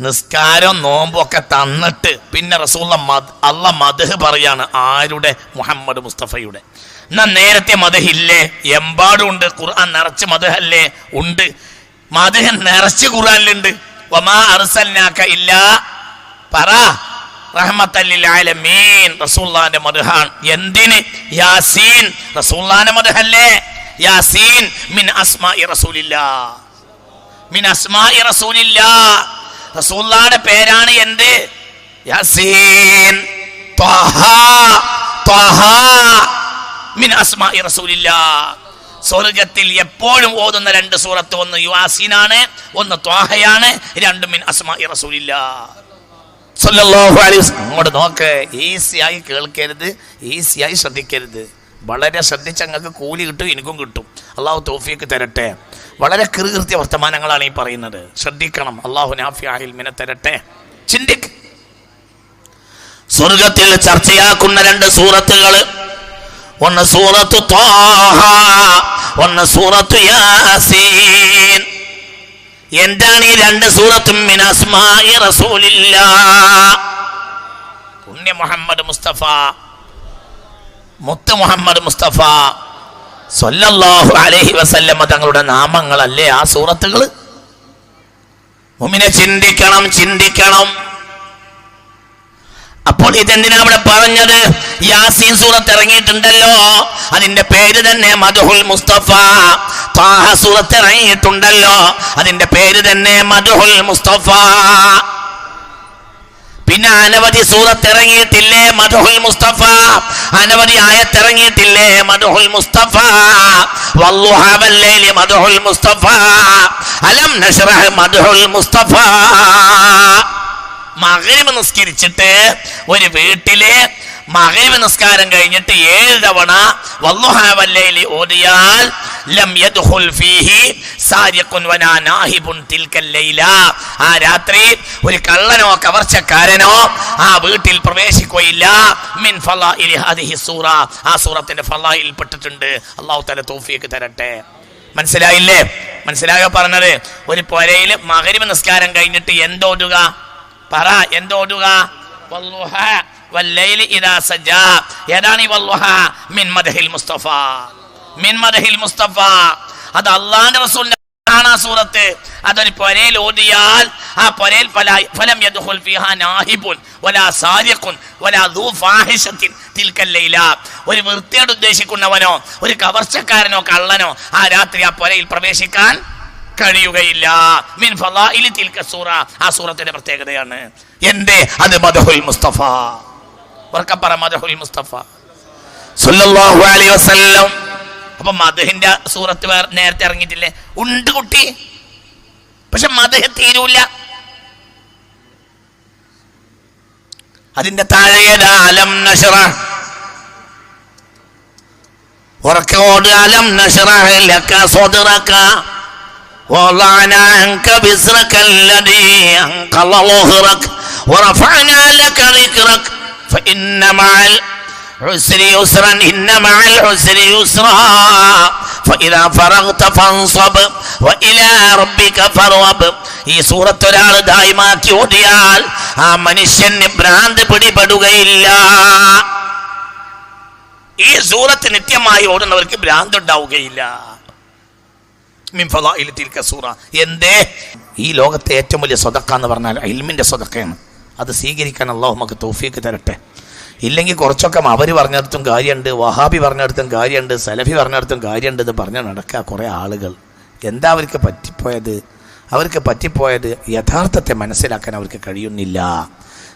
നിസ്കാരം നോമ്പൊക്കെ തന്നിട്ട് പിന്നെ റസൂള്ള മദ് അള്ള മദഹ് പറയാണ് ആരുടെ? മുഹമ്മദ് മുസ്തഫയുടെ. എന്നാ നേരത്തെ മദഹ് ഇല്ലേ? എമ്പാടും ഉണ്ട്. ഖുർആൻ നിറച്ച് മദഹല്ലേ ഉണ്ട്. മദഹ് നിറച്ച് ഖുർആനിലുണ്ട്. വമാ അർസൽനാക ഇല്ലാ പറ. റഹ്മത്തല്ലിൽ ആലമീൻ റസൂല്ലാന്റെ മദ്ഹാൻ എന്തിന്? യാസീൻ. റസൂള്ളാന്റെ മദ്ഹല്ലേ യാസീൻ. മിൻ അസ്മാഇ റസൂലില്ലാ. മിൻ അസ്മാഇ റസൂലില്ലാ. റസൂല്ലാന്റെ പേരാണ് എന്ത്? മിൻ സ്വർഗത്തിൽ എപ്പോഴും ഓതുന്ന രണ്ട് സൂറത്ത് ഒന്ന് യുവാസീനാണ് ഒന്ന് ത്വാഹയാണ് രണ്ടും മിൻ അസ്മാഇ റസൂലില്ല. അങ്ങോട്ട് നോക്ക് ഈസിയായി കേൾക്കരുത് ഈസിയായി ശ്രദ്ധിക്കരുത്. വളരെ ശ്രദ്ധിച്ച് അങ്ങക്ക് കൂലി കിട്ടും എനിക്കും കിട്ടും. അള്ളാഹു തോഫിക്ക് തരട്ടെ. വളരെ കൃകൃത്യ വർത്തമാനങ്ങളാണ് ഈ പറയുന്നത്. ശ്രദ്ധിക്കണം. അള്ളാഹു നാഫിയാഹിൽ മിനെ തരട്ടെ. ചിന്തിക്ക്. സ്വർഗത്തിൽ ചർച്ചയാക്കുന്ന രണ്ട് സൂറത്തുകൾ ഒന്ന് സൂറത്ത് ഒന്ന് സൂറത്ത് യാസീൻ. എന്താണ് ഈ രണ്ട് സൂറത്തും? പുണ്യ മുഹമ്മദ് മുസ്തഫ മുത്ത് മുഹമ്മദ് മുസ്തഫ സല്ലല്ലാഹു അലൈഹി വസല്ലമ്മ തങ്ങളുടെ നാമങ്ങളല്ലേ ആ സൂറത്തുകൾ മുമിനെ ചിന്തിക്കണം ചിന്തിക്കണം. അപ്പോൾ ഇതെന്തിനാ അവിടെ പറഞ്ഞത്? യാസീൻ സൂറത്ത് ഇറങ്ങിയിട്ടുണ്ടല്ലോ. അതിന്റെ പേര് തന്നെ മധുഹുൽ മുസ്തഫ. താഹ സൂറത്ത് ഇറങ്ങിയിട്ടുണ്ടല്ലോ. അതിന്റെ പേര് തന്നെ മധുഹുൽ മുസ്തഫ. പിന്നെ അനവധി സൂറത്ത് ഇറങ്ങിയിട്ടില്ലേ മധുഹുൽ മുസ്തഫ? അനവധി ആയത്തിറങ്ങിയിട്ടില്ലേ മധുഹുൽ മുസ്തഫ? വല്ലുഹാവല്ലേലി മധുഹുൽ മുസ്തഫ. അലം നഷറഹ് മധുഹുൽ മുസ്തഫ. മകരിമ നിസ്കരിച്ചിട്ട് ഒരു വീട്ടിലെ മകരിമ നിസ്കാരം കഴിഞ്ഞിട്ട് ഏഴ് തവണ വല്ലുഹാവല്ലേലി ഓതിയാൽ ലം യദ്ഖുൽ ഫീഹി സാരിഖുൻ വനാ നാഹിബുൻ തിൽക്കൽ ലൈല. ആ രാത്രി ഒരു കള്ളനോ കവർച്ചക്കാരനോ ആ വീട്ടിൽ പ്രവേശിക്കുകയില്ല. മിൻ ഫളാഇലി ഹാദിഹി സൂറ. ആ സൂറത്തിന്റെ ഫളായിൽ പെട്ടിട്ടുണ്ട്. അല്ലാഹു തആല തൗഫീഖ് തരട്ടെ. മനസ്സിലായില്ലേ? മനസ്സിലായോ പറഞ്ഞത്? ഒരു പുരയിൽ മകരിമ നിസ്കാരം കഴിഞ്ഞിട്ട് എന്തോടുക പറ എന്തോടുക വല്ലുഹ വല്ലൈലി ഇദാ സജാ ഏതാണ് ഈ വല്ലുഹ? മിൻ മദഹിൽ മുസ്തഫ. മിൻ മദഹിൽ മുസ്തഫ. അത് അള്ളാന്റെ റസൂലിന്റെ ആണ് ആ സൂറത്ത്. അതൊരു പൊരയിൽ ഓതിയാൽ ആ പൊരയിൽ ഫലം ഒരു വൃത്തിയോട് ഉദ്ദേശിക്കുന്നവനോ ഒരു കവർച്ചക്കാരനോ കള്ളനോ ആ രാത്രി ആ പൊരയിൽ പ്രവേശിക്കാൻ കഴിയുകയില്ല. മിൻ ഫളാഇലി തിൽക്ക സൂറ. ആ സൂറത്തിന്റെ പ്രത്യേകതയാണ്. എന്തേ? അത് മദഹുൽ മുസ്തഫ. ഉറക്കപ്പറ മദഹുൽ മുസ്തഫ. സല്ലല്ലാഹു അലൈഹി വസല്ലം അപ്പൊ മദഹിന്റെ സൂറത്ത് വേറെ നേരത്തെ ഇറങ്ങിയിട്ടില്ലേ ഉണ്ട് കുട്ടി പക്ഷെ മദഹ് തീരൂല അതിന്റെ താഴെയതാ അലം നഷറ ഉറക്കോട് അലം നഷറ ലക സ്വദറക ووضعنا عنك بزرك الذي أنقض ظهرك ورفعنا لك ذكرك فإن مع العسر يسرا إن مع العسر يسرا فإذا فرغت فانصب وإلى ربك فارغب ഈ സൂറത്ത് ഒരാൾ ദായമാക്കി ഓടിയാൽ ആ മനുഷ്യന് ഭ്രാന്ത് പിടിപെടുകയില്ല ഈ സൂറത്ത് നിത്യമായി ഓടുന്നവർക്ക് ഭ്രാന്ത് ഉണ്ടാവുകയില്ല മിൻ ഫളാഇൽ തിൽക സൂറ എന്തേ ഈ ലോകത്തെ ഏറ്റവും വലിയ സ്വതക്ക എന്ന് പറഞ്ഞാൽ ഇൽമിന്റെ സ്വതക്കയാണ് അത് സ്വീകരിക്കാൻ അള്ളാഹു നമുക്ക് തൗഫീക്ക് തരട്ടെ ഇല്ലെങ്കിൽ കുറച്ചൊക്കെ അവർ പറഞ്ഞിടത്തും കാര്യമുണ്ട് വഹാബി പറഞ്ഞിടത്തും കാര്യമുണ്ട് സലഫി പറഞ്ഞിടത്തും കാര്യമുണ്ട് എന്ന് പറഞ്ഞ് നടക്കുക കുറേ ആളുകൾ. എന്താ അവർക്ക് പറ്റിപ്പോയത്? അവർക്ക് പറ്റിപ്പോയത് യഥാർത്ഥത്തെ മനസ്സിലാക്കാൻ അവർക്ക് കഴിയുന്നില്ല.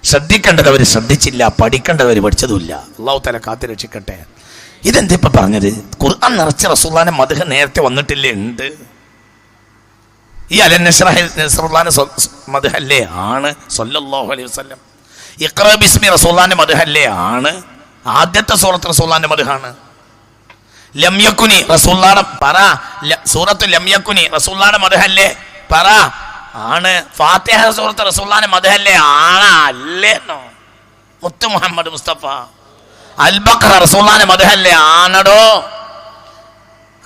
ശ്രദ്ധിക്കേണ്ടത് അവർ ശ്രദ്ധിച്ചില്ല പഠിക്കേണ്ടത് അവർ പഠിച്ചതുമില്ല. അള്ളാഹു തല കാത്തു രക്ഷിക്കട്ടെ. ഇതെന്താ ഇപ്പൊ പറഞ്ഞത്? ഖുർആൻ നിറച്ച റസൂല്ലാനെ മധുഹ നേരത്തെ വന്നിട്ടില്ലേ? ഉണ്ട്. ഈ അലൻ നസ്റുല്ലാന്റെ മധുഹല്ലേ ആണ്. സൊല്ലാഹു അലൈഹി വസല്ലം. ഇഖ്റ ബിസ്മി മധുഹല്ലേ ആണ്. ആദ്യത്തെ സൂറത്ത് റസൂല്ലാന്റെ മധുഹാണ് ലംയക്കുനി റസൂള്ളാടെ പറ. സൂറത്ത് ലംയക്കുനി റസൂള്ളാടെ മധുഹല്ലേ പറ. ആണ്. ഫാത്തിഹ സൂറത്ത് റസൂല്ലാന്റെ മധുഹല്ലേ ആണ് അല്ലേന്നോ മുത്ത് മുഹമ്മദ് മുസ്തഫ. അൽബക്ര റസൂല്ലാന്റെ മധുഹല്ലേ ആണടോ.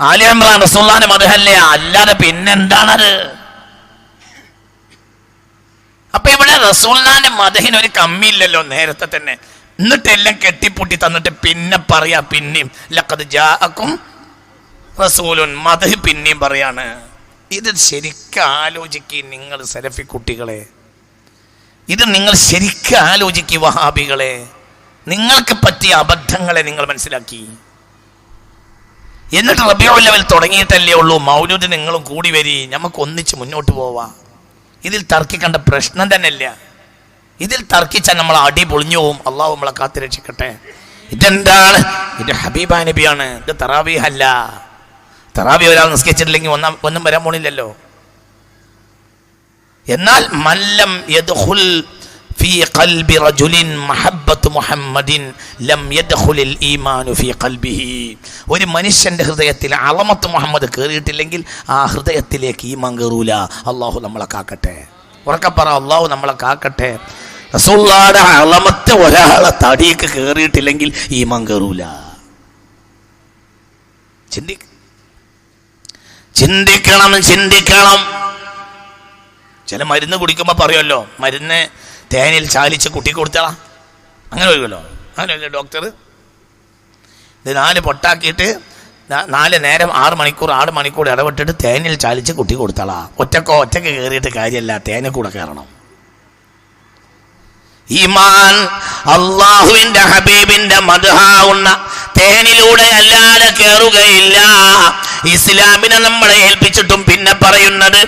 ആലി ഇമ്രാൻ മധുഹല്ലേ അല്ലാതെ പിന്നെന്താണത്? അപ്പൊ റസൂൽനാന്റെ മതഹിന് ഒരു കമ്മിയില്ലല്ലോ നേരത്തെ തന്നെ. എന്നിട്ട് എല്ലാം കെട്ടിപ്പൂട്ടി തന്നിട്ട് പിന്നെ പറയാ പിന്നെയും ലക്കത് ജാക്കും റസൂലുൻ. മതഹ് പിന്നെയും പറയാണ്. ഇത് ശരിക്കും ആലോചിക്കുക നിങ്ങൾ സെലഫി കുട്ടികളെ. ഇത് നിങ്ങൾ ശരിക്കും ആലോചിക്കുക വഹാബികളെ. നിങ്ങൾക്ക് പറ്റിയ അബദ്ധങ്ങളെ നിങ്ങൾ മനസ്സിലാക്കി. എന്നിട്ട് റബിയോ ലെവൽ തുടങ്ങിയിട്ടല്ലേ ഉള്ളൂ. മൗലൂദ് നിങ്ങളും കൂടി വരി. നമുക്ക് ഒന്നിച്ച് മുന്നോട്ട് പോവാ. ഇതിൽ തർക്കിക്കേണ്ട പ്രശ്നം തന്നെ ഇല്ല ഇതിൽ തർക്കിച്ചാൽ നമ്മൾ അടി പൊളിഞ്ഞു പോവും. അള്ളാഹു നമ്മളെ കാത്തു രക്ഷിക്കട്ടെ. ഇതെന്താണ്? ഇത് ഹബീബ നബിയാണ്. ഇത് തറാവീഹ് അല്ല. തറാവി ഒരാൾ നിസ്കരിച്ചിട്ടില്ലെങ്കിൽ ഒന്നാം ഒന്നും വരാൻ പോണില്ലല്ലോ. എന്നാൽ മല്ലം ഫീ قلب رجل محبة محمد لم يدخل الإيمان في قلبه. ഒരു മനുഷ്യന്റെ ഹൃദയത്തിൽ അളമത്ത് മുഹമ്മദ് കയറിയിട്ടില്ലെങ്കിൽ ആ ഹൃദയത്തിലേക്ക് ഈമാൻ കയറൂല. അള്ളാഹു നമ്മളെ കാക്കട്ടെ. ഉറക്കപ്പറ അള്ളാഹു നമ്മളെ കാക്കട്ടെ. റസൂള്ളാടെ അളമത്ത് ഒരാളെ തടിയൊക്കെ കയറിയിട്ടില്ലെങ്കിൽ ഈമാൻ കയറൂല. ചിന്തി ചിന്തിക്കണം ചിന്തിക്കണം. ചില മരുന്ന് കുടിക്കുമ്പോൾ പറയുമല്ലോ മരുന്ന് തേനിൽ ചാലിച്ച് കുട്ടി കൊടുത്തളാം. അങ്ങനെ വരുമല്ലോ അങ്ങനെയല്ലേ ഡോക്ടർ ഇത് നാല് പൊട്ടാക്കിയിട്ട് നാല് നേരം ആറ് മണിക്കൂർ ആറ് മണിക്കൂർ ഇടപെട്ടിട്ട് തേനിൽ ചാലിച്ച് കുട്ടി കൊടുത്തളാം. ഒറ്റക്കോ ഒറ്റയ്ക്ക് കയറിയിട്ട് കാര്യമല്ല തേനെ കൂടെ കയറണം. ഈമാൻ അള്ളാഹുവിന്റെ ഹബീബിന്റെ മധുഹാവുന്ന തേനിലൂടെ അല്ലാതെ കയറുകയില്ല ഇസ്ലാമിനെ നമ്മളെ ഏൽപ്പിച്ചിട്ടും പിന്നെ പറയുന്നത്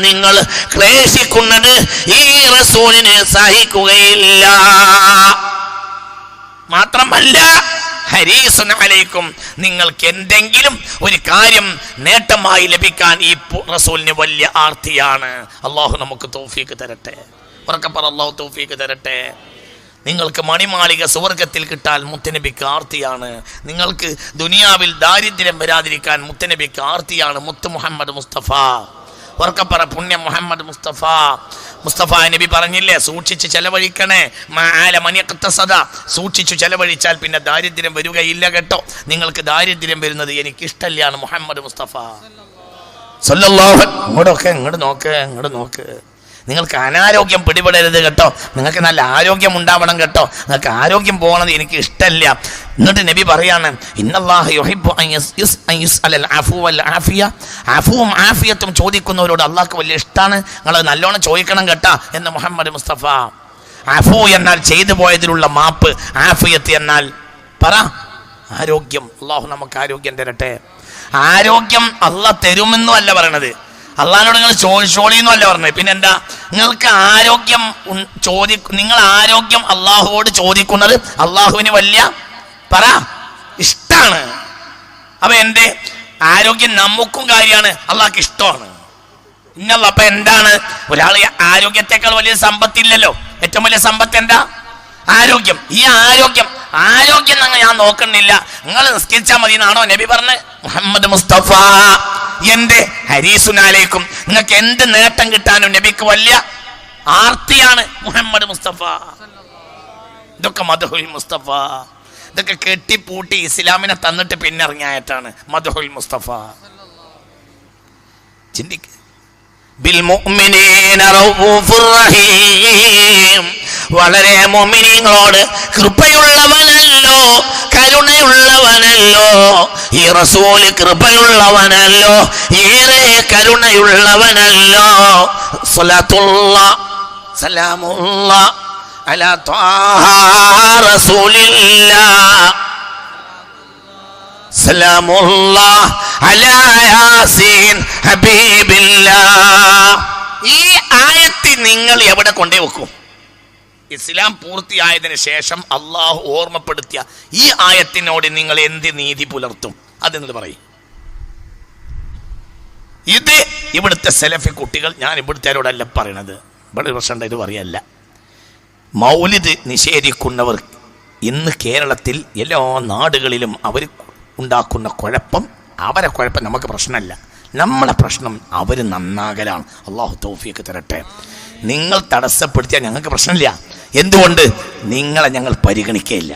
നിങ്ങൾ ക്ലേശിക്കുന്നത് ഈ റസൂലിനെ സഹിക്കുകയില്ല. മാത്രമല്ല ഹരീസുൻ അലൈക്കും. നിങ്ങൾക്ക് എന്തെങ്കിലും ഒരു കാര്യം നേട്ടമായി ലഭിക്കാൻ ഈ റസൂലിന് വലിയ ആർത്തിയാണ്. അള്ളാഹു നമുക്ക് തോഫീക്ക് തരട്ടെ. ഉറക്കപ്പറ അള്ളാഹു തോഫീക്ക് തരട്ടെ. നിങ്ങൾക്ക് മണിമാളിക സുവർഗത്തിൽ കിട്ടാൻ മുത്തനബിക്ക് ആർത്തിയാണ്. നിങ്ങൾക്ക് ദുനിയാവിൽ ദാരിദ്ര്യം വരാതിരിക്കാൻ മുത്തനബിക്ക് ആർത്തിയാണ് മുത്ത് മുഹമ്മദ് മുസ്തഫ. ഉറക്കപ്പറ പുണ്യം മുഹമ്മദ് മുസ്തഫ. മുസ്തഫ നബി പറഞ്ഞില്ലേ സൂക്ഷിച്ച് ചെലവഴിക്കണേ. മാല മനിയക്കത്ത സദ. സൂക്ഷിച്ചു ചെലവഴിച്ചാൽ പിന്നെ ദാരിദ്ര്യം വരികയില്ല കേട്ടോ. നിങ്ങൾക്ക് ദാരിദ്ര്യം വരുന്നത് എനിക്കിഷ്ടല്ലാണ് മുഹമ്മദ് മുസ്തഫ. സല്ലല്ലാഹു ഇങ്ങോട്ടൊക്കെ ഇങ്ങോട്ട് നോക്ക് ഇങ്ങോട്ട് നോക്ക്. നിങ്ങൾക്ക് അനാരോഗ്യം പിടിപെടരുത് കേട്ടോ. നിങ്ങൾക്ക് നല്ല ആരോഗ്യം ഉണ്ടാവണം കേട്ടോ. നിങ്ങൾക്ക് ആരോഗ്യം പോകണത് എനിക്ക് ഇഷ്ടമല്ല എന്നിട്ട് നബി പറയാണ് അഫുവും ആഫിയത്തും ചോദിക്കുന്നവരോട് അള്ളാഹ്ക്ക് വലിയ ഇഷ്ടമാണ് നിങ്ങൾ നല്ലോണം ചോദിക്കണം കേട്ടാ എന്ന് മുഹമ്മദ് മുസ്തഫ. അഫു എന്നാൽ ചെയ്തു പോയതിലുള്ള മാപ്പ് ആഫിയത്ത് എന്നാൽ പറ. ആരോഗ്യം അള്ളാഹു നമുക്ക് ആരോഗ്യം തരട്ടെ. ആരോഗ്യം അല്ല തരുമെന്നും അല്ല പറയണത്. അള്ളഹാനോട് നിങ്ങൾ ചോദിച്ചോളി അല്ല പറഞ്ഞത്. പിന്നെ എന്താ? നിങ്ങൾക്ക് ആരോഗ്യം ചോദി നിങ്ങൾ ആരോഗ്യം അള്ളാഹുവോട് ചോദിക്കുന്നത് അള്ളാഹുവിന് വലിയ പറ ഇഷ്ടാണ്. അപ്പൊ എന്റെ ആരോഗ്യം നമുക്കും കാര്യമാണ് അള്ളാഹ്ക്ക് ഇഷ്ടമാണ്. ഇന്നല്ല അപ്പൊ എന്താണ്? ഒരാൾ ആരോഗ്യത്തെക്കാൾ വലിയ സമ്പത്തില്ലല്ലോ. ഏറ്റവും വലിയ സമ്പത്ത് എന്താ? ആരോഗ്യം. ഈ ആരോഗ്യം ആരോഗ്യം ഞാൻ നോക്കണില്ല നിങ്ങൾ നിസ്കരിച്ചാൽ മതി എന്നാണോ നബി പറഞ്ഞ് മുഹമ്മദ് മുസ്തഫ. എന്റെ ഹരീസുനാലേക്കും നിങ്ങൾക്ക് എന്ത് നേട്ടം കിട്ടാനും നബിക്ക് വലിയ ആർത്തിയാണ് മുഹമ്മദ് മുസ്തഫ. ഇതൊക്കെ മധുഹുൽ മുസ്തഫ. ഇതൊക്കെ കെട്ടിപ്പൂട്ടി ഇസ്ലാമിനെ തന്നിട്ട് പിന്നെ മധുഹുൽ മുസ്തഫ. ചിന്തിക്ക. വളരെ മുഅ്മിനീങ്ങളോട് കൃപയുള്ളവനല്ലോ. കരുണയുള്ളവനല്ലോ. ഈ റസൂൽ കൃപയുള്ളവനല്ലോ. ഏറെ കരുണയുള്ളവനല്ലോ. ഈ ആയത്തി നിങ്ങൾ എവിടെ കൊണ്ടേ വെക്കും ഇസ്ലാം പൂർത്തിയായതിനു ശേഷം അള്ളാഹു ഓർമ്മപ്പെടുത്തിയ ഈ ആയത്തിനോട് നിങ്ങൾ എന്ത് നീതി പുലർത്തും? അതെന്നത് പറയും. ഇത് ഇവിടുത്തെ സെലഫി കുട്ടികൾ ഞാൻ ഇവിടുത്തേരോടല്ല പറയണത്. ഇവിടെ പ്രശ്നം ഇത് പറയല്ല. മൗലിദ് നിഷേധിക്കുന്നവർ ഇന്ന് കേരളത്തിൽ എല്ലാ നാടുകളിലും അവർ ഉണ്ടാക്കുന്ന കുഴപ്പം അവരെ കുഴപ്പം നമുക്ക് പ്രശ്നമല്ല. നമ്മളെ പ്രശ്നം അവർ നന്നാകലാണ്. അള്ളാഹു തോഫിയൊക്കെ തരട്ടെ. നിങ്ങൾ തടസ്സപ്പെടുത്തിയാൽ ഞങ്ങൾക്ക് പ്രശ്നമില്ല. എന്തുകൊണ്ട് നിങ്ങളെ ഞങ്ങൾ പരിഗണിക്കുകയില്ല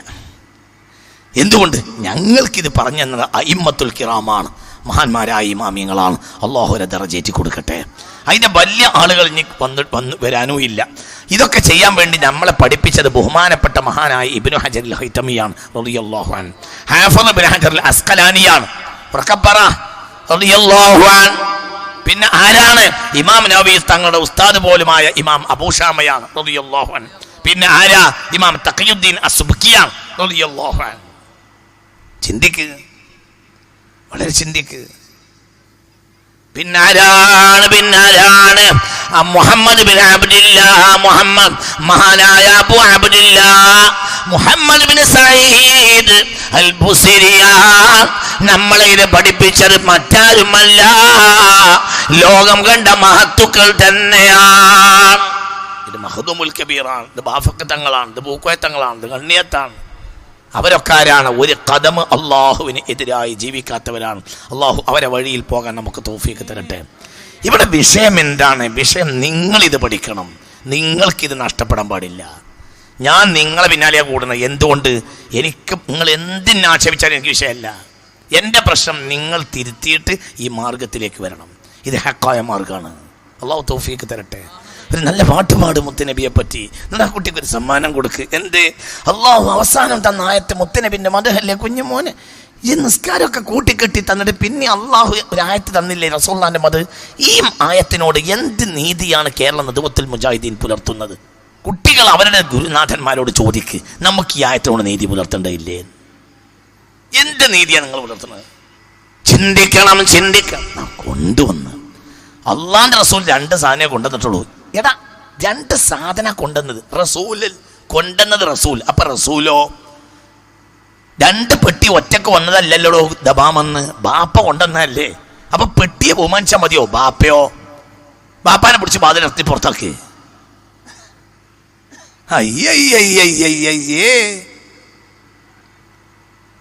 എന്തുകൊണ്ട് ഞങ്ങൾക്കിത് പറഞ്ഞു തന്നത് അയിമ്മത്തുൽ കിറാമാണ് മഹാന്മാരായ ഇമാമിയങ്ങളാണ്. അള്ളാഹുര ദറജേറ്റി കൊടുക്കട്ടെ. അതിന്റെ വലിയ ആളുകൾ ഇനി വന്ന് വന്ന് വരാനും ഇല്ല. ഇതൊക്കെ ചെയ്യാൻ വേണ്ടി നമ്മളെ പഠിപ്പിച്ചത് ബഹുമാനപ്പെട്ട മഹാനായ ഇബിനു ഹജർ ഹൈത്തമിയാണ് ഹജർ അസ്കലാനിയാണ് പിന്നെ ആരാണ്? ഇമാം നബീസ് തങ്ങളുടെ ഉസ്താദ് പോലുമായ ഇമാം അബൂഷാമയാണ് റളിയല്ലാഹു അൻഹു. പിന്നെ ആരാ? ഇമാം തഖിയുദ്ദീൻ അസുബിയാണ് ചിന്തിക്ക്. വളരെ ചിന്തിക്ക്. പിന്നാരാണ് പിന്നാരാണ്? Muhammad bin Abdillah Muhammad. മഹാനായ Abu Abdillah Muhammad bin Said al ബുസിരിയ നമ്മളെ ഇത് പഠിപ്പിച്ചത് മറ്റാരുമല്ല. ലോകം കണ്ട മഹത്തുക്കൾ തന്നെയാണ്. മഹദുമുൽ കബീറാണ് ഇത് ബാഫക്കത്തങ്ങളാണ് ഇത് പൂക്കോയത്തങ്ങളാണ് ഇത് കണ്ണിയത്താണ് അവരൊക്കെ ആരാണ്? ഒരു കഥമ അള്ളാഹുവിന് എതിരായി ജീവിക്കാത്തവരാണ്. അള്ളാഹു അവരെ വഴിയിൽ പോകാൻ നമുക്ക് തോഫിയൊക്കെ തരട്ടെ. ഇവിടെ വിഷയം എന്താണ്? വിഷയം നിങ്ങളിത് പഠിക്കണം. നിങ്ങൾക്കിത് നഷ്ടപ്പെടാൻ പാടില്ല. ഞാൻ നിങ്ങളെ പിന്നാലെയാണ് കൂടുന്നത്. എന്തുകൊണ്ട്? എനിക്ക് നിങ്ങൾ എന്തിനെ ആക്ഷേപിച്ചാലും എനിക്ക് വിഷയമല്ല. എന്റെ പ്രശ്നം നിങ്ങൾ തിരുത്തിയിട്ട് ഈ മാർഗത്തിലേക്ക് വരണം. ഇത് ഹക്കായ മാർഗമാണ് അള്ളാഹു തോഫിയൊക്കെ തരട്ടെ. ഒരു നല്ല പാട്ട് പാടും മുത്തനബിയെ പറ്റി എന്നാ കുട്ടിക്ക് ഒരു സമ്മാനം കൊടുക്ക്. എന്ത്? അള്ളാഹു അവസാനം തന്ന ആയത്ത് മുത്തനബിന്റെ മതഹല്ലേ കുഞ്ഞുമോന്? ഈ നിസ്കാരമൊക്കെ കൂട്ടിക്കെട്ടി തന്നിട്ട് പിന്നെ അള്ളാഹു ഒരു ആയത്ത് തന്നില്ലേ റസോള്ളാന്റെ മത് ഈ ആയത്തിനോട് എന്ത് നീതിയാണ് കേരള നദുവത്തിൽ മുജാഹിദ്ദീൻ പുലർത്തുന്നത്? കുട്ടികൾ അവരുടെ ഗുരുനാഥന്മാരോട് ചോദിക്ക് നമുക്ക് ഈ ആയത്തിനോട് നീതി പുലർത്തേണ്ടതില്ലേ? എന്ത് നീതിയാണ് നിങ്ങൾ പുലർത്തുന്നത്? ചിന്തിക്കണം ചിന്തിക്കണം. കൊണ്ടുവന്ന്. അള്ളാന്റെ റസൂൽ രണ്ട് സാധനം കൊണ്ടുവന്നിട്ടുള്ളൂ. എടാ രണ്ട് സാധന കൊണ്ടുവന്നത്. റസൂലിൽ കൊണ്ടുവന്നത് റസൂൽ. അപ്പൊ റസൂലോ രണ്ട് പെട്ടി ഒറ്റയ്ക്ക് വന്നതല്ലല്ലോ ദബാമെന്ന് ബാപ്പ കൊണ്ടുവന്നതല്ലേ? അപ്പൊ പെട്ടിയെ ബഹുമാനിച്ചാൽ മതിയോ ബാപ്പയോ? ബാപ്പാനെ പിടിച്ച് ബാധനത്തി പുറത്താക്കി. അയ്യയ്യയ്യയ്യയ്യേ.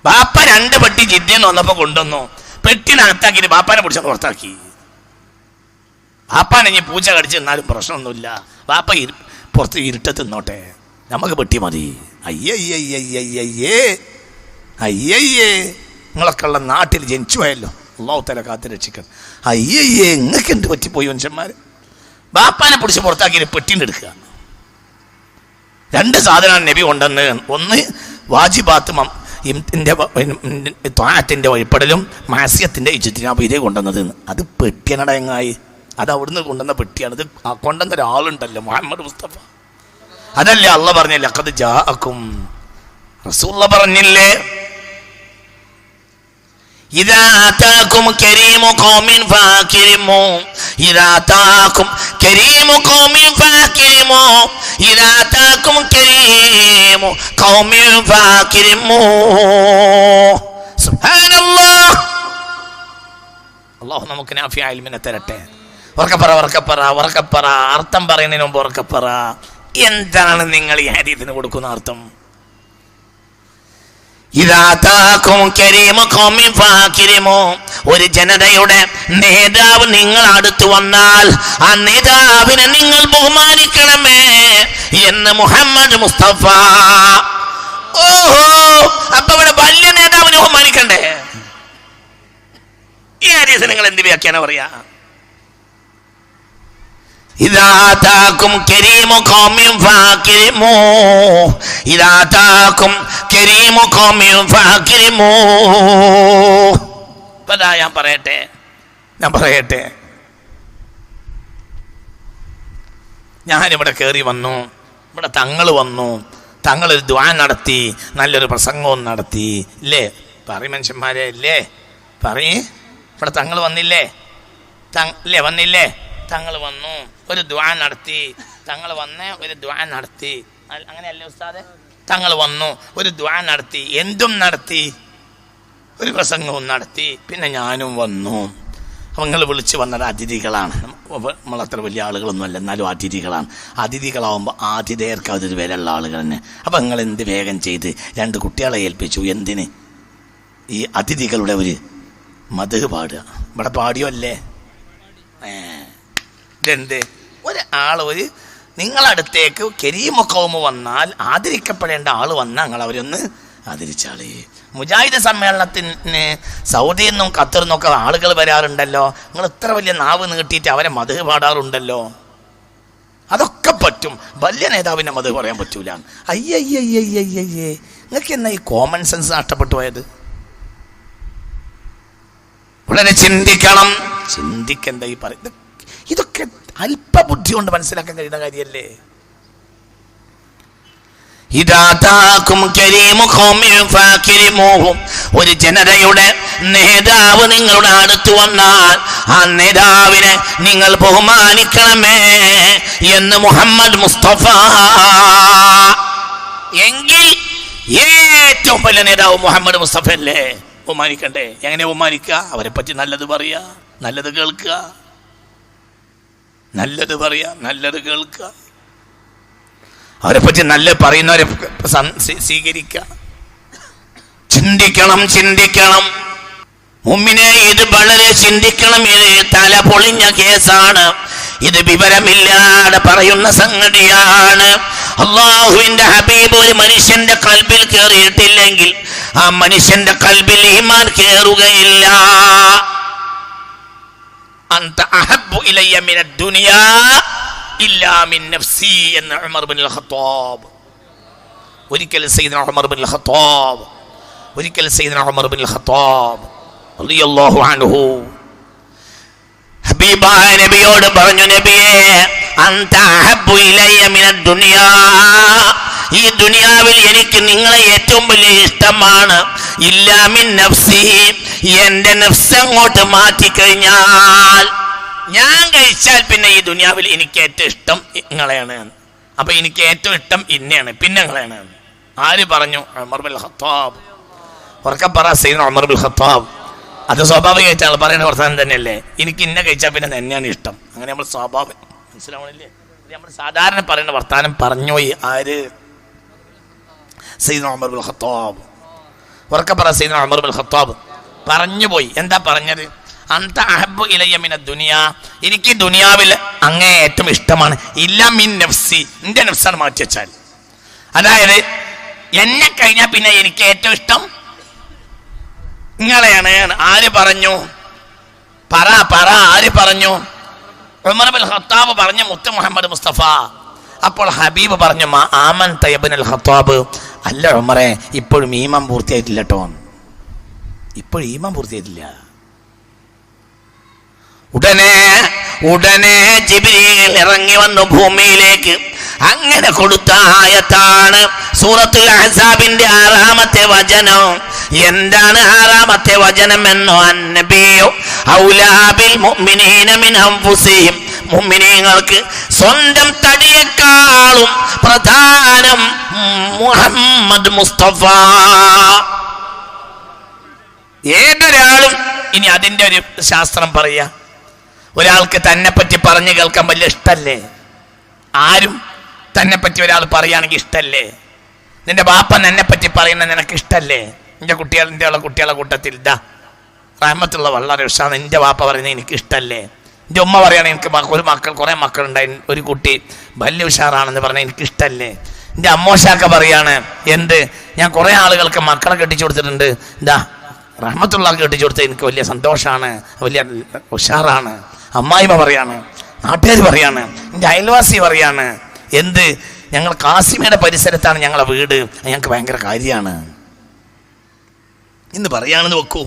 ബാപ്പ രണ്ട് പെട്ടി ജിദ്ദന്ന് വന്നപ്പോ കൊണ്ടുവന്നു. പെട്ടിനകത്താക്കിയിട്ട് ബാപ്പാനെ പിടിച്ച് പുറത്താക്കി. ഇനി പൂച്ച കടിച്ച് നിന്നാലും പ്രശ്നമൊന്നുമില്ല. വാപ്പ ഇരു പുറത്ത് ഇരുട്ടത്ത് നിന്നോട്ടെ നമുക്ക് പെട്ടി മതി. അയ്യയ്യയ്യയ്യയ്യേ അയ്യയ്യേ. നിങ്ങളൊക്കെ ഉള്ള നാട്ടിൽ ജനിച്ചു പോയല്ലോ അള്ളാഹു തല കാത്ത് രക്ഷിക്കണം അയ്യയ്യേ നിങ്ങൾക്ക് എന്ത് പറ്റിപ്പോയി മനുഷ്യന്മാർ ബാപ്പാനെ പിടിച്ച് പുറത്താക്കി പെട്ടിന്റെ എടുക്കുക. രണ്ട് സാധനമാണ് നബി കൊണ്ടെന്ന് ഒന്ന് വാജിബാത്ത് ത്വാനത്തിന്റെ വഴിപ്പെടലും മാസ്യത്തിന്റെ ഇജിത്തിനാബ് ഇതേ കൊണ്ടുവന്നത്. അത് പെട്ടിയനടയങ്ങായി അത് അവിടുന്ന് കൊണ്ടുവന്ന പെട്ടിയാണ്. ഇത് കൊണ്ടുവന്ന ഒരാളുണ്ടല്ലോ മുഹമ്മദ് മുസ്തഫ. അതല്ലേ അള്ള പറഞ്ഞില്ല അക്കത് ജാക്കും റസൂള്ള പറഞ്ഞില്ലേ? അള്ളാഹു കരീമു കരീമു കരീമു സുബ്ഹാനല്ലാഹ് നമുക്ക് നാഫിയ തരട്ടെ. ഉറക്കപ്പറ ഉറക്കപ്പറ ഉറക്കപ്പറ. അർത്ഥം പറയുന്നതിന് മുമ്പ് ഉറക്കപ്പറ. എന്താണ് നിങ്ങൾ ഈ ഹരീതിന് കൊടുക്കുന്ന അർത്ഥം. ഒരു ജനതയുടെ നേതാവ് നിങ്ങൾ അടുത്തു വന്നാൽ ആ നേതാവിനെ നിങ്ങൾ ബഹുമാനിക്കണമേ എന്ന് മുഹമ്മദ് മുസ്തഫ. ഓഹോ അപ്പൊ ഇവിടെ വലിയ നേതാവിനെ ബഹുമാനിക്കണ്ടേ? ഈ ഹരീസ് നിങ്ങൾ എന്ത് വ്യാഖ്യാനം പറയാ? ഇതാതാക്കും കരീമു കോമ്യം ഫാക്കിരിമോ. ഇതാതാക്കും കരീമു കോമ്യം ഫാക്കിരിമോ. ഇപ്പതാ ഞാൻ പറയട്ടെ. ഞാൻ പറയട്ടെ. ഞാനിവിടെ കയറി വന്നു. ഇവിടെ തങ്ങൾ വന്നു. തങ്ങളൊരു ദ്വാ നടത്തി. നല്ലൊരു പ്രസംഗവും നടത്തി. ഇല്ലേ? പറയും മനുഷ്യന്മാരെ ഇല്ലേ? പറയേ. ഇവിടെ തങ്ങൾ വന്നില്ലേ? തങ് ഇല്ലേ? വന്നില്ലേ? തങ്ങൾ വന്നു ഒരു ദ്വാൻ നടത്തി. തങ്ങൾ വന്ന് ഒരു ദ്വാൻ നടത്തി. അങ്ങനെയല്ലേ ഉസ്താദ്? തങ്ങൾ വന്നു ഒരു ദ്വാൻ നടത്തി. എന്തും നടത്തി. ഒരു പ്രസംഗവും നടത്തി. പിന്നെ ഞാനും വന്നു. നിങ്ങൾ വിളിച്ച് വന്നത് അതിഥികളാണ്. നമ്മളത്ര വലിയ ആളുകളൊന്നുമല്ല എന്നാലും അതിഥികളാണ്. അതിഥികളാവുമ്പോൾ ആതിഥേയർക്ക് അതൊരു വിലയുള്ള ആളുകൾ തന്നെ. അപ്പം നിങ്ങൾ എന്ത് വേഗം ചെയ്ത് രണ്ട് കുട്ടികളെ ഏൽപ്പിച്ചു. എന്തിന്? ഈ അതിഥികളുടെ ഒരു മത് പാടുക ഇവിടെ പാടിയോ അല്ലേ? ഏ, ഇതെന്ത്? ഒരാൾ ഒരു നിങ്ങളടുത്തേക്ക് കരീമൊക്കവുമ വന്നാൽ ആദരിക്കപ്പെടേണ്ട ആൾ വന്നാൽ നിങ്ങൾ അവരൊന്ന് ആദരിച്ചാളേ. മുജാഹിദ് സമ്മേളനത്തിന് സൗദിയിൽ നിന്നും ഖത്തറിൽ നിന്നൊക്കെ ആളുകൾ വരാറുണ്ടല്ലോ. നിങ്ങൾ ഇത്ര വലിയ നാവ് നീട്ടിയിട്ട് അവരെ മധു പാടാറുണ്ടല്ലോ. അതൊക്കെ പറ്റും. വലിയ നേതാവിന്റെ മധു പറയാൻ പറ്റൂല. അയ്യയ്യയ്യയ്യയ്യേ നിങ്ങൾക്ക് എന്നാ ഈ കോമൺ സെൻസ് നഷ്ടപ്പെട്ടു പോയത്? വളരെ ചിന്തിക്കണം. ചിന്തിക്കണ്ട ഈ പറയുന്നത് ഇതൊക്കെ അല്പബുദ്ധി കൊണ്ട് മനസ്സിലാക്കാൻ കഴിയുന്ന കാര്യമല്ലേ ഒരു ജനതയുടെ നേതാവ് നിങ്ങളുടെ അടുത്ത് വന്നാൽ ആ നേതാവിനെ നിങ്ങൾ ബഹുമാനിക്കണമേ എന്ന് മുഹമ്മദ് മുസ്തഫ. എങ്കിൽ ഏറ്റവും വലിയ നേതാവ് മുഹമ്മദ് മുസ്തഫ അല്ലേ? ബഹുമാനിക്കണ്ടേ? എങ്ങനെ ബഹുമാനിക്കുക? അവരെ പറ്റി നല്ലത് പറയുക നല്ലത് കേൾക്കുക. നല്ലത് പറയാം നല്ലത് കേൾക്കുക അവരെ പറ്റി നല്ല പറയുന്നവരെ സ്വീകരിക്കുക ചിന്തിക്കണം ചിന്തിക്കണം. മുമ്മിനെ ഇത് വളരെ ചിന്തിക്കണം ഇത് തല പൊളിഞ്ഞ കേസാണ്. ഇത് വിവരമില്ലാതെ പറയുന്ന സംഗതിയാണ്. അള്ളാഹുവിന്റെ ഹബീബ് ഒരു മനുഷ്യന്റെ കൽബിൽ കയറിയിട്ടില്ലെങ്കിൽ ആ മനുഷ്യന്റെ കൽബിൽ ഈമാൻ കയറുകയില്ല അന്ത അഹബ്ബു ഇലയ്യ മിന ദുനിയാ ഇല്ലാ മിൻ നഫ്സി എന്ന് ഉമർ ബിൻ ഖത്താബ് ഒരിക്കൽ സയ്യിദ്ന ഉമർ ബിൻ ഖത്താബ് ഒരിക്കൽ സയ്യിദ്ന ഉമർ ബിൻ ഖത്താബ് റളിയല്ലാഹു അൻഹു ഹബീബായ നബിയോട് പറഞ്ഞു നബിയെ അന്ത അഹബ്ബു ഇലയ്യ മിന ദുനിയാ. ഈ ദുനിയാവിൽ എനിക്ക് നിങ്ങളെ ഏറ്റവും വലിയ ഇഷ്ടമാണ്. ഇല്ലാമിൻ നഫ്സി. എന്റെ നഫ്സ് അങ്ങോട്ട് മാറ്റി കഴിഞ്ഞാൽ ഞാൻ കഴിച്ചാൽ പിന്നെ ഈ ദുനിയാവിൽ എനിക്ക് ഏറ്റവും ഇഷ്ടം നിങ്ങളെയാണ്. അപ്പൊ എനിക്ക് ഏറ്റവും ഇഷ്ടം ഇന്നെയാണ് പിന്നെ നിങ്ങളെയാണ്. ആര് പറഞ്ഞു? ഉറക്കെ പറ സൈദ് ഉമർ ബിൻ ഖത്താബ്. അത് സ്വാഭാവികമായിട്ടാണ് പറയുന്ന വർത്തമാനം തന്നെയല്ലേ? എനിക്ക് ഇന്ന കഴിച്ചാൽ പിന്നെ തന്നെയാണ് ഇഷ്ടം. അങ്ങനെ നമ്മൾ സ്വാഭാവികം മനസ്സിലാവണില്ലേ? നമ്മൾ സാധാരണ പറയുന്ന വർത്തമാനം പറഞ്ഞോയി ആര്? Zaid Umar bin Khattab. ഉറക്കെ പറ സൈദ് ഉമർ ബിൻ ഖത്താബ്. പറഞ്ഞുപോയി എന്താ പറഞ്ഞത്? അന്ത അഹബ് ഇലയമിന ദുനിയാ. എനിക്ക് ദുനിയാവിൽ അങ്ങേ ഏറ്റവും ഇഷ്ടമാണ്. ഇല്ല മിൻ നഫ്സി. എന്റെ നഫ്സാണ് മാറ്റി വെച്ചാൽ. അതായത് എന്നെ കഴിഞ്ഞാൽ പിന്നെ എനിക്ക് ഏറ്റവും ഇഷ്ടം നിങ്ങളെയാണ്. ആര് പറഞ്ഞു? പറ പറ ആര് പറഞ്ഞു? ഉമർ ബിൻ ഖത്താബ് പറഞ്ഞു മുത്ത് മുഹമ്മദ് മുസ്തഫ. അപ്പോൾ ഹബീബ് പറഞ്ഞു മാ ആമൻ തയ്യബിൻ അൽ ഖത്താബ്. അല്ല ഉമറെ ഇപ്പോഴും ഈമാൻ പൂർത്തിയായിട്ടില്ല കേട്ടോ ഇപ്പോഴും ഈമാൻ പൂർത്തിയായിട്ടില്ല. ഉടനെ ഉടനെ ജിബ്രീൽ ഇറങ്ങി വന്നു ഭൂമിയിലേക്ക്. അങ്ങനെ കൊടുത്ത ആയത്താണ് സൂറത്തുൽ അഹസാബിന്റെ ആറാമത്തെ വചനം. എന്താണ് ആറാമത്തെ വചനം എന്നോ? അന്നബിയോ ഔലാബിൽ മുഅ്മിനീന മിൻ അൻഫുസിഹിം. മുഅ്മിനീങ്ങൾക്ക് സ്വന്തം തടിയേക്കാളും പ്രധാനം മുഹമ്മദ് മുസ്തഫ. ഏതൊരാളും ഇനി അതിന്റെ ഒരു ശാസ്ത്രം പറയാ. ഒരാൾക്ക് തന്നെ പറ്റി പറഞ്ഞു കേൾക്കാൻ വലിയ ഇഷ്ടല്ലേ? ആരും തന്നെ പറ്റി ഒരാൾ പറയുകയാണെങ്കിൽ ഇഷ്ടല്ലേ? നിന്റെ ബാപ്പ എന്നെ പറ്റി പറയുന്നത് നിനക്ക് ഇഷ്ടല്ലേ? നിന്റെ കുട്ടികൾ നിന്റെ ഉള്ള കുട്ടികളെ കൂട്ടത്തിൽ ഇതാ റഹമത്തുള്ള വളരെ ഇഷ്ടമാണ് നിന്റെ ബാപ്പ പറയുന്നത് എനിക്ക് ഇഷ്ടല്ലേ? എന്റെ ഉമ്മ പറയുകയാണെങ്കിൽ എനിക്ക് ഒരു മക്കൾ കുറേ മക്കളുണ്ടായി ഒരു കുട്ടി വലിയ ഉഷാറാണെന്ന് പറഞ്ഞാൽ എനിക്ക് ഇഷ്ടല്ലേ എന്റെ അമ്മോശാക്ക പറയാണ് എന്ത്? ഞാൻ കുറേ ആളുകൾക്ക് മക്കളെ കെട്ടിച്ചു കൊടുത്തിട്ടുണ്ട്. ഇതാ റഹ്മത്തുള്ള കെട്ടിച്ചു കൊടുത്തത് എനിക്ക് വലിയ സന്തോഷമാണ് വലിയ ഉഷാറാണ്. അമ്മായിമ്മ പറയാണ് നാട്ടുകാർ പറയാണ് എന്റെ അയൽവാസി പറയാണ് എന്ത്? ഞങ്ങൾ കാസിമയുടെ പരിസരത്താണ് ഞങ്ങളെ വീട് ഞങ്ങൾക്ക് ഭയങ്കര കാര്യമാണ് ഇന്ന് പറയാണെന്ന് വെക്കൂ.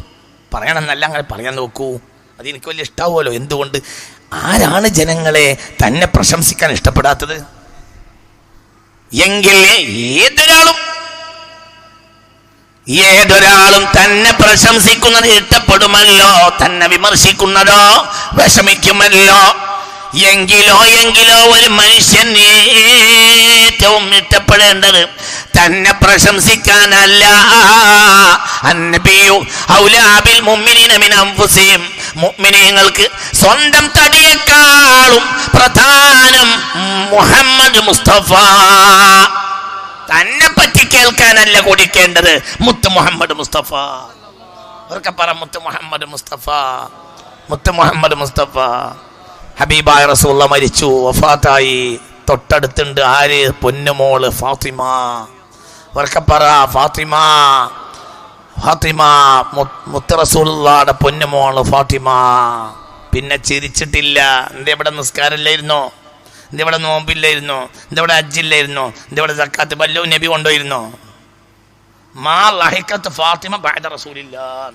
പറയണമെന്നല്ല അങ്ങനെ പറയാൻ നോക്കൂ അത് എനിക്ക് വലിയ ഇഷ്ടാവുമല്ലോ. എന്തുകൊണ്ട്? ആരാണ് ജനങ്ങളെ തന്നെ പ്രശംസിക്കാൻ ഇഷ്ടപ്പെടാത്തത്? എങ്കിൽ ഏതൊരാളും ഏതൊരാളും തന്നെ പ്രശംസിക്കുന്നത് ഇഷ്ടപ്പെടുമല്ലോ തന്നെ വിമർശിക്കുന്നതോ വിഷമിക്കുമല്ലോ. എങ്കിലോ എങ്കിലോ ഒരു മനുഷ്യൻ ഏറ്റവും ഇഷ്ടപ്പെടേണ്ടത് തന്നെ പ്രശംസിക്കാനല്ല. അന്നബിയു ഔലാബിൽ അൻഫുസിഹിം. മുഅ്മിനീങ്ങൾക്ക് സ്വന്തം തടിയേക്കാളും പ്രധാനം മുഹമ്മദ് മുസ്തഫ. തന്നെ പറ്റി കേൾക്കാനല്ല കുടിക്കേണ്ടത് മുത്ത് മുഹമ്മദ് മുസ്തഫ. അവർക്ക് പറ മുത്ത് മുഹമ്മദ് മുസ്തഫ. മുത്ത് മുഹമ്മദ് മുസ്തഫ. ഹബീബായ റസൂള്ള മരിച്ചു വഫാത്തായി. തൊട്ടടുത്തുണ്ട് ആര്? പൊന്നുമോൾ ഫാത്തിമ. വർക്കപ്പറ പറ ഫാത്തിമ ഫാത്തിമ മുത്ത മുത്ത് റസൂലുള്ളാടെ പൊന്നുമോൾ ഫാത്തിമ. പിന്നെ ചിരിച്ചിട്ടില്ല. എന്റെ ഇവിടെ നിസ്കാരമില്ലായിരുന്നോ. എന്റെ ഇവിടെ നോമ്പില്ലായിരുന്നോ. എന്റെ ഇവിടെ അജ്ജില്ലായിരുന്നോ എന്റെ ഇവിടെ സക്കാത്ത് വല്ലോ നബി കൊണ്ടുപോയിരുന്നോ. മാ ലഹിക്കത്ത് ഫാത്തിമ ബഅദ റസൂലില്ലാ